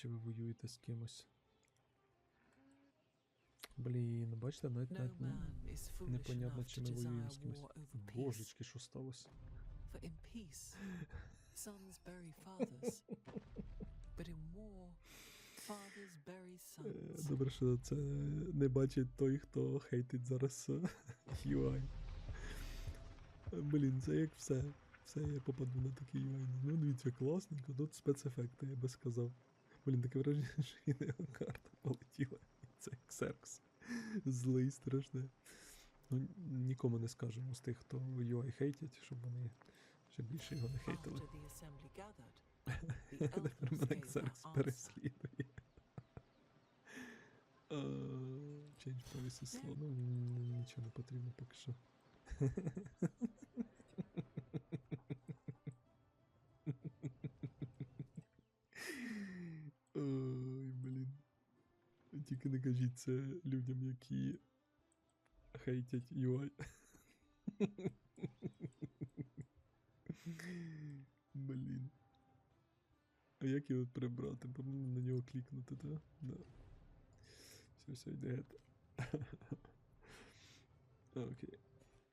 чи ви воюєте з кимось. Блін, бачите, навіть, навіть не- непонятно, чи ми воюємо з кимось. Божечки, що сталося? Добре, що це не бачить той, хто хейтить зараз UI. Е, Блін, це як все. Все, я попаду на такий UI. Ну, дивіться, класненько, тут спецефекти, я би сказав. Блін, таке враження, що і не карта полетіла. Це Xerx. Злий страшне. Ну, нікому не скажемо з тих, хто UI хейтять, щоб вони ще більше його не хейтили. Тепер мене answer. переслідує. Change policy slow. Ну, нічого не потрібно поки що. Тільки не кажіть це людям, які хейтять UI. Блін. А як його прибрати? По-моєму, на нього клікнути, так? Да. Все, все, йде. Окей.